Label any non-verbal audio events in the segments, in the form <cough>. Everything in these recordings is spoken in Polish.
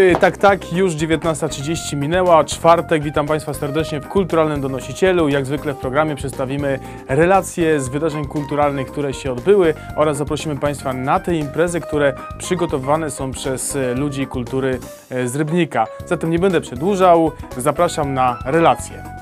Y, Tak, tak, już 19.30 minęła, czwartek. Witam Państwa serdecznie w Kulturalnym Donosicielu. Jak zwykle w programie przedstawimy relacje z wydarzeń kulturalnych, które się odbyły oraz zaprosimy Państwa na te imprezy, które przygotowane są przez e, ludzi kultury e, z Rybnika. Zatem nie będę przedłużał, zapraszam na relacje.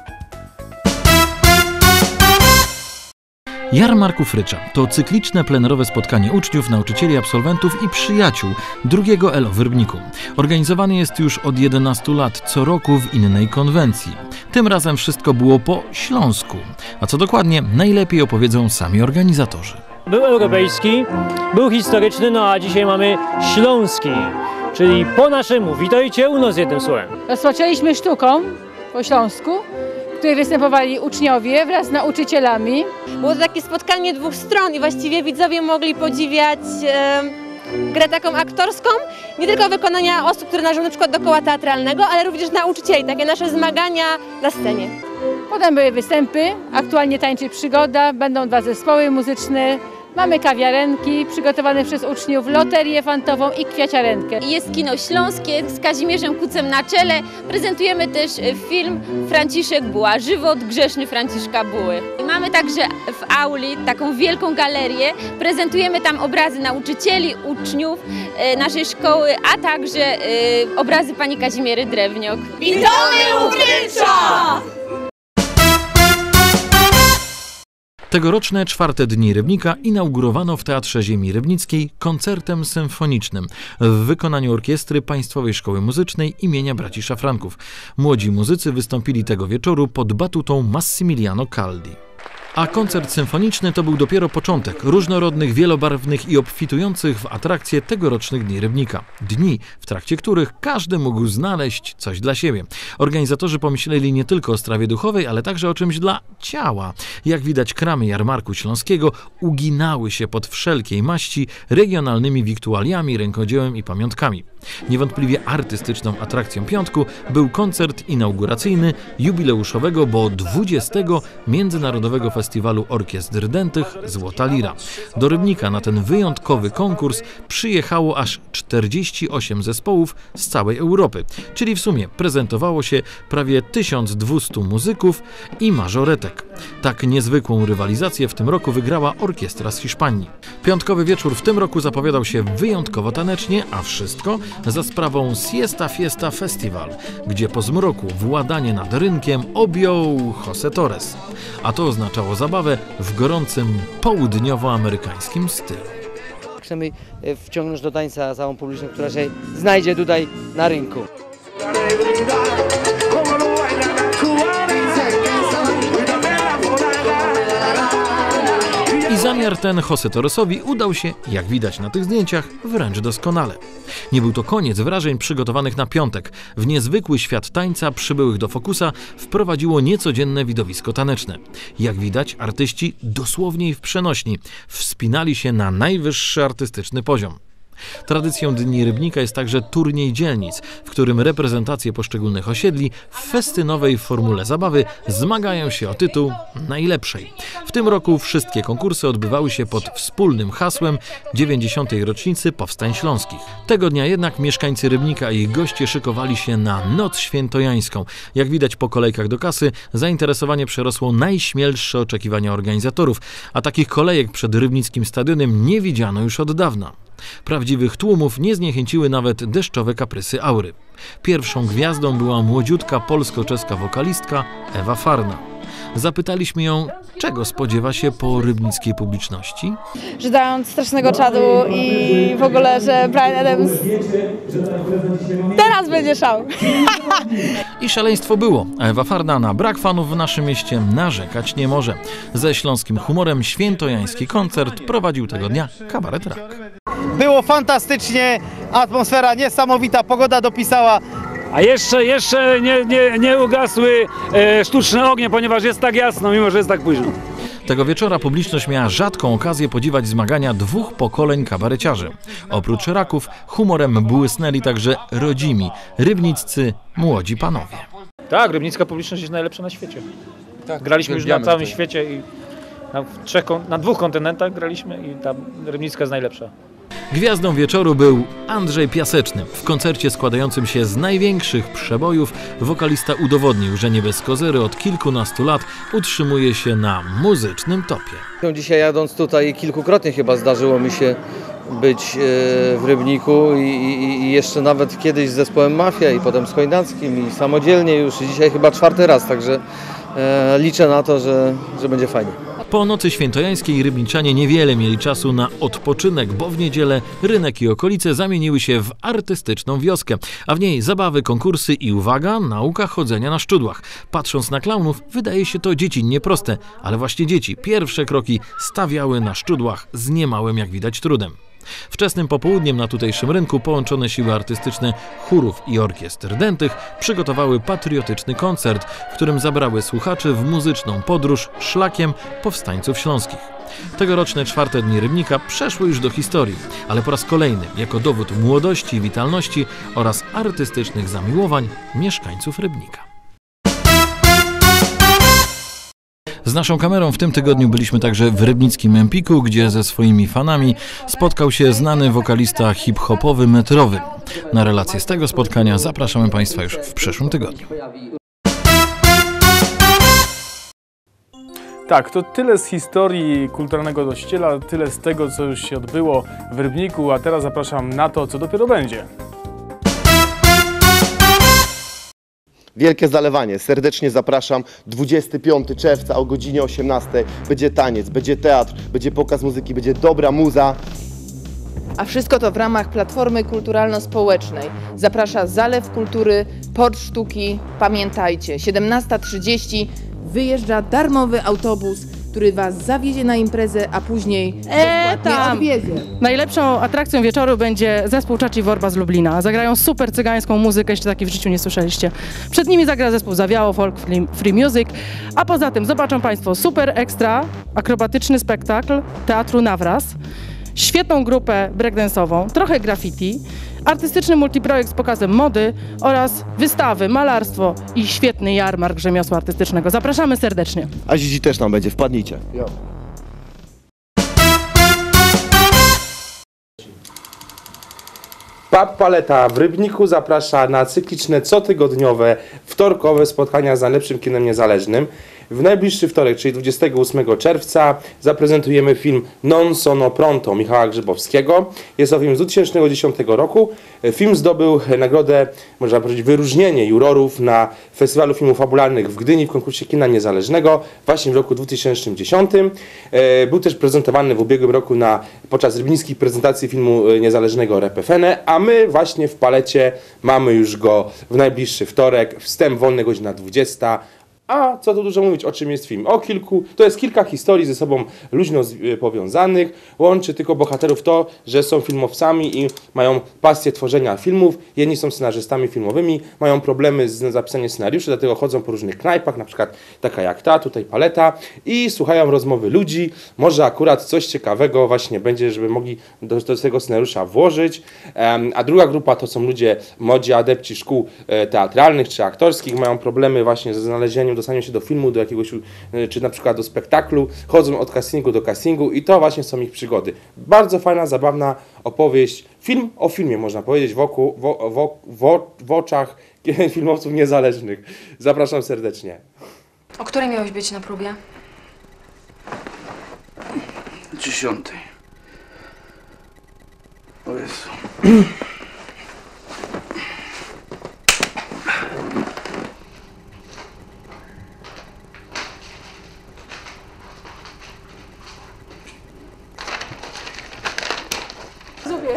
Jarmarku Frycza to cykliczne plenerowe spotkanie uczniów, nauczycieli, absolwentów i przyjaciół drugiego ELO w Rybniku. Organizowany jest już od 11 lat, co roku w innej konwencji. Tym razem wszystko było po śląsku. A co dokładnie, najlepiej opowiedzą sami organizatorzy. Był europejski, był historyczny, no a dzisiaj mamy śląski, czyli po naszemu. Witajcie u nas jednym słowem. Rozpoczęliśmy sztuką po Śląsku, w której występowali uczniowie wraz z nauczycielami. Było to takie spotkanie dwóch stron i właściwie widzowie mogli podziwiać e, grę taką aktorską, nie tylko wykonania osób, które należą na przykład do koła teatralnego, ale również nauczycieli, takie nasze zmagania na scenie. Potem były występy, aktualnie tańczy przygoda, będą dwa zespoły muzyczne, mamy kawiarenki przygotowane przez uczniów, loterię fantową i kwiaciarenkę. Jest kino śląskie z Kazimierzem Kucem na czele. Prezentujemy też e, film Franciszek Buła, żywot grzeszny Franciszka Buły. Mamy także w auli taką wielką galerię. Prezentujemy tam obrazy nauczycieli, uczniów e, naszej szkoły, a także e, obrazy pani Kazimiery Drewniok. Witamy u Tegoroczne czwarte dni Rybnika inaugurowano w Teatrze Ziemi Rybnickiej koncertem symfonicznym w wykonaniu orkiestry Państwowej Szkoły Muzycznej imienia Braci Szafranków. Młodzi muzycy wystąpili tego wieczoru pod batutą Massimiliano Caldi. A koncert symfoniczny to był dopiero początek różnorodnych, wielobarwnych i obfitujących w atrakcje tegorocznych Dni Rybnika. Dni, w trakcie których każdy mógł znaleźć coś dla siebie. Organizatorzy pomyśleli nie tylko o strawie duchowej, ale także o czymś dla ciała. Jak widać, kramy jarmarku śląskiego uginały się pod wszelkiej maści regionalnymi wiktualiami, rękodziełem i pamiątkami. Niewątpliwie artystyczną atrakcją piątku był koncert inauguracyjny jubileuszowego, bo 20. Międzynarodowego Festiwalu Orkiestr Dętych Złota Lira. Do Rybnika na ten wyjątkowy konkurs przyjechało aż 48 zespołów z całej Europy, czyli w sumie prezentowało się prawie 1200 muzyków i mażoretek. Tak niezwykłą rywalizację w tym roku wygrała orkiestra z Hiszpanii. Piątkowy wieczór w tym roku zapowiadał się wyjątkowo tanecznie, a wszystko za sprawą Siesta Fiesta Festival, gdzie po zmroku władanie nad rynkiem objął Jose Torres. A to oznaczało zabawę w gorącym południowoamerykańskim stylu. Chcemy e, wciągnąć do tańca całą publiczność, która się znajdzie tutaj na rynku. Zamiar ten Jose Torresowi udał się, jak widać na tych zdjęciach, wręcz doskonale. Nie był to koniec wrażeń przygotowanych na piątek. W niezwykły świat tańca przybyłych do Fokusa wprowadziło niecodzienne widowisko taneczne. Jak widać, artyści dosłownie i w przenośni wspinali się na najwyższy artystyczny poziom. Tradycją Dni Rybnika jest także turniej dzielnic, w którym reprezentacje poszczególnych osiedli w festynowej formule zabawy zmagają się o tytuł najlepszej. W tym roku wszystkie konkursy odbywały się pod wspólnym hasłem 90. rocznicy Powstań Śląskich. Tego dnia jednak mieszkańcy Rybnika i ich goście szykowali się na Noc Świętojańską. Jak widać po kolejkach do kasy, zainteresowanie przerosło najśmielsze oczekiwania organizatorów, a takich kolejek przed Rybnickim Stadionem nie widziano już od dawna. Prawdziwych tłumów nie zniechęciły nawet deszczowe kaprysy aury. Pierwszą gwiazdą była młodziutka polsko-czeska wokalistka Ewa Farna. Zapytaliśmy ją, czego spodziewa się po rybnickiej publiczności. Że dają strasznego czadu i w ogóle, że Brian Adams teraz będzie szał. <laughs> I szaleństwo było. Ewa Farna na brak fanów w naszym mieście narzekać nie może. Ze śląskim humorem świętojański koncert prowadził tego dnia kabaret Rak. Było fantastycznie, atmosfera niesamowita, pogoda dopisała. A jeszcze, jeszcze nie, nie, nie ugasły e, sztuczne ognie, ponieważ jest tak jasno, mimo że jest tak późno. Tego wieczora publiczność miała rzadką okazję podziwiać zmagania dwóch pokoleń kabareciarzy. Oprócz raków humorem błysnęli także rodzimi, rybniccy, młodzi panowie. Tak, rybnicka publiczność jest najlepsza na świecie. graliśmy już na całym świecie i na, trzech, na dwóch kontynentach graliśmy i ta rybnicka jest najlepsza. Gwiazdą wieczoru był Andrzej Piaseczny. W koncercie składającym się z największych przebojów wokalista udowodnił, że nie bez kozery od kilkunastu lat utrzymuje się na muzycznym topie. Dzisiaj jadąc tutaj kilkukrotnie chyba zdarzyło mi się być e, w Rybniku i, i, i jeszcze nawet kiedyś z zespołem Mafia i potem z Chojnackim i samodzielnie już i dzisiaj chyba czwarty raz, także e, liczę na to, że, że będzie fajnie. Po nocy świętojańskiej rybniczanie niewiele mieli czasu na odpoczynek, bo w niedzielę rynek i okolice zamieniły się w artystyczną wioskę, a w niej zabawy, konkursy i uwaga, nauka chodzenia na szczudłach. Patrząc na klaunów, wydaje się to dziecinnie proste, ale właśnie dzieci pierwsze kroki stawiały na szczudłach z niemałym, jak widać, trudem. Wczesnym popołudniem na tutejszym rynku połączone siły artystyczne chórów i orkiestr dętych przygotowały patriotyczny koncert, w którym zabrały słuchaczy w muzyczną podróż szlakiem powstańców śląskich. Tegoroczne czwarte dni Rybnika przeszły już do historii, ale po raz kolejny jako dowód młodości i witalności oraz artystycznych zamiłowań mieszkańców Rybnika. Naszą kamerą w tym tygodniu byliśmy także w Rybnickim Empiku, gdzie ze swoimi fanami spotkał się znany wokalista hip-hopowy Metrowy. Na relację z tego spotkania zapraszamy Państwa już w przyszłym tygodniu. Tak, to tyle z historii kulturalnego dościela, tyle z tego, co już się odbyło w Rybniku, a teraz zapraszam na to, co dopiero będzie. Wielkie Zalewanie. Serdecznie zapraszam. 25 czerwca o godzinie 18 będzie taniec, będzie teatr, będzie pokaz muzyki, będzie dobra muza. A wszystko to w ramach Platformy Kulturalno-Społecznej. Zaprasza Zalew Kultury, Port Sztuki. Pamiętajcie, 17.30 wyjeżdża darmowy autobus, który Was zawiezie na imprezę, a później E, bezpłatnie tam. odwiezie. Najlepszą atrakcją wieczoru będzie zespół Czaci Worba z Lublina. Zagrają super cygańską muzykę, jeszcze takiej w życiu nie słyszeliście. Przed nimi zagra zespół Zawiało Folk Free- Free Music, a poza tym zobaczą Państwo super ekstra, akrobatyczny spektakl Teatru Nawraz, świetną grupę breakdance'ową, trochę graffiti, artystyczny multiprojekt z pokazem mody oraz wystawy, malarstwo i świetny jarmark rzemiosła artystycznego. Zapraszamy serdecznie. A Zizi też tam będzie, wpadnijcie. Pub Paleta w Rybniku zaprasza na cykliczne, cotygodniowe, wtorkowe spotkania z najlepszym kinem niezależnym. W najbliższy wtorek, czyli 28 czerwca, zaprezentujemy film Non sono pronto Michała Grzybowskiego. Jest to film z 2010 roku. Film zdobył nagrodę, można powiedzieć, wyróżnienie jurorów na Festiwalu Filmów Fabularnych w Gdyni w konkursie kina niezależnego właśnie w roku 2010. E, Był też prezentowany w ubiegłym roku na, podczas rybnickich prezentacji filmu e, niezależnego Repefene, a my właśnie w palecie mamy już go w najbliższy wtorek. Wstęp wolny godzina 20. A co tu dużo mówić, o czym jest film? O kilku, to jest kilka historii ze sobą luźno y, powiązanych. Łączy tylko bohaterów to, że są filmowcami i mają pasję tworzenia filmów. Jedni są scenarzystami filmowymi, mają problemy z zapisaniem scenariuszy, dlatego chodzą po różnych knajpach, na przykład taka jak ta, tutaj paleta i słuchają rozmowy ludzi. Może akurat coś ciekawego właśnie będzie, żeby mogli do, do tego scenariusza włożyć. Em, a druga grupa to są ludzie, młodzi adepci szkół e, teatralnych czy aktorskich, mają problemy właśnie ze znalezieniem, dostaniem się do filmu, do jakiegoś, e, czy na przykład do spektaklu, chodzą od castingu do castingu i to właśnie są ich przygody. Bardzo fajna, zabawna opowieść, film o filmie można powiedzieć, wokół, wo, wo, wo, w oczach <laughs> filmowców niezależnych. Zapraszam serdecznie. O której miałeś być na próbie? Dziesiątej. O Jezu.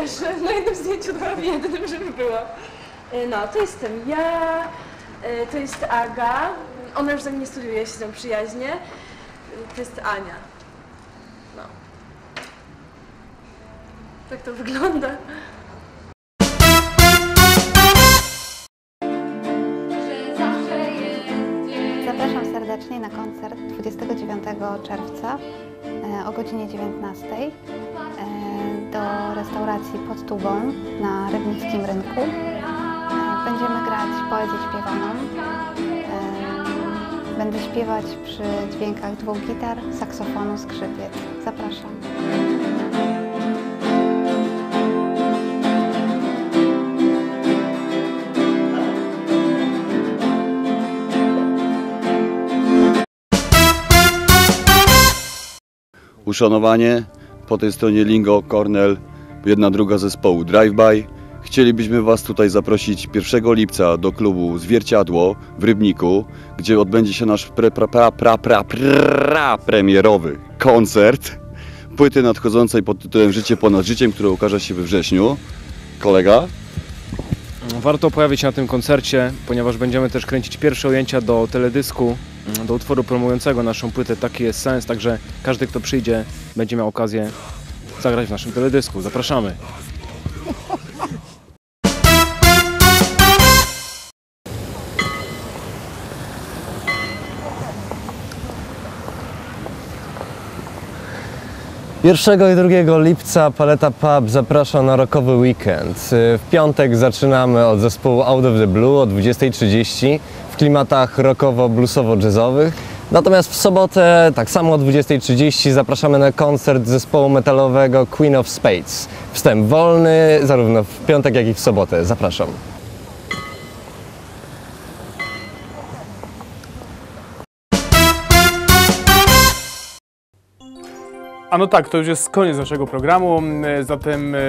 Wiesz, na jednym zdjęciu to robię była. E, No, to jestem ja, e, to jest Aga. Ona już ze mnie studiuje, się z nią przyjaźnię. E, To jest Ania. No. Tak to wygląda. Zapraszam serdecznie na koncert 29 czerwca o godzinie 19 e, do restauracji pod Tubą na Rybnickim Rynku. Będziemy grać poezję śpiewaną. Będę śpiewać przy dźwiękach dwóch gitar, saksofonu, skrzypiec. Zapraszam. Uszanowanie po tej stronie Lingo, Cornell, jedna druga zespołu Drive-By. Chcielibyśmy Was tutaj zaprosić 1 lipca do klubu Zwierciadło w Rybniku, gdzie odbędzie się nasz pre, pra, pra, pra, pra, pra, premierowy koncert płyty nadchodzącej pod tytułem Życie ponad życiem, które ukaże się we wrześniu. Kolega? Warto pojawić się na tym koncercie, ponieważ będziemy też kręcić pierwsze ujęcia do teledysku, do utworu promującego naszą płytę Taki jest sens, także każdy kto przyjdzie będzie miał okazję zagrać w naszym teledysku. Zapraszamy. Pierwszego i 2 lipca Paleta Pub zaprasza na rockowy weekend. W piątek zaczynamy od zespołu Out of the Blue o 20.30 w klimatach rockowo-bluesowo-jazzowych. Natomiast w sobotę, tak samo o 20.30 zapraszamy na koncert zespołu metalowego Queen of Spades. Wstęp wolny zarówno w piątek, jak i w sobotę. Zapraszam. A no tak, to już jest koniec naszego programu, e, zatem e,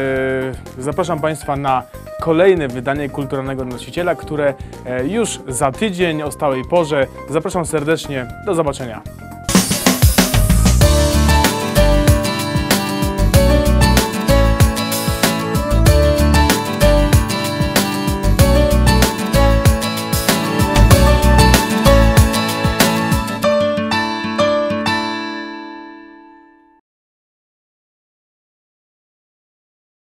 zapraszam Państwa na kolejne wydanie Kulturalnego Nosiciela, które e, już za tydzień o stałej porze. Zapraszam serdecznie, do zobaczenia.